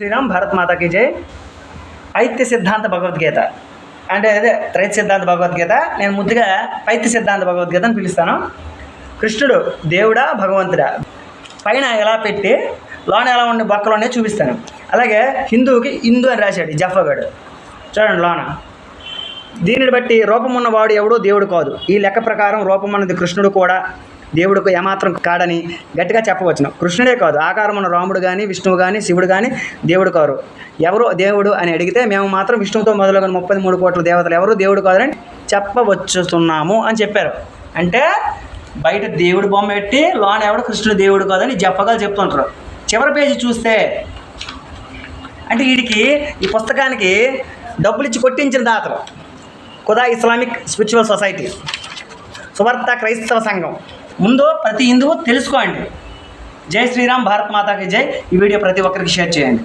శ్రీరామ్ భారత్ మాతాకి జై పైత్య సిద్ధాంత భగవద్గీత అంటే అదే త్రైత సిద్ధాంత భగవద్గీత నేను ముద్దుగా పైత్య సిద్ధాంత భగవద్గీత అని పిలుస్తాను. కృష్ణుడు దేవుడా భగవంతుడా? పైన ఎలా పెట్టి లోన ఎలా ఉండే బొక్కలు ఉన్నాయి చూపిస్తాను. అలాగే హిందువుకి హిందూ అని రాశాడు ఈ జఫాగాడు చూడండి లోన. దీనిని బట్టి రూపమున్నవాడు ఎవడో దేవుడు కాదు. ఈ లెక్క ప్రకారం రూపం అన్నది కృష్ణుడు కూడా. దేవుడికి ఏమాత్రం కాడని గట్టిగా చెప్పవచ్చును. కృష్ణుడే కాదు. ఆకారమున ఉన్న రాముడు కానీ విష్ణువు కానీ శివుడు కానీ దేవుడు కారు. ఎవరు దేవుడు అని అడిగితే మేము మాత్రం విష్ణువుతో మొదలుగా ముప్పై మూడు కోట్ల దేవతలు ఎవరు దేవుడు కాదని చెప్పవచ్చుతున్నాము అని చెప్పారు. అంటే బయట దేవుడు బొమ్మ పెట్టి లోన ఎవడు కృష్ణుడు దేవుడు కాదని చెప్పగలు చెప్తుంటారు. చివరి పేజీ చూస్తే అంటే వీడికి ఈ పుస్తకానికి డబ్బులు ఇచ్చి కొట్టించిన దాతలు. Khuda Islamic spiritual society. సువార్త క్రైస్తవ సంఘం. ముందు ప్రతి హిందువు తెలుసుకోండి. జై శ్రీరామ్ భారత్ మాతాకి జై. ఈ వీడియో ప్రతి ఒక్కరికి షేర్ చేయండి.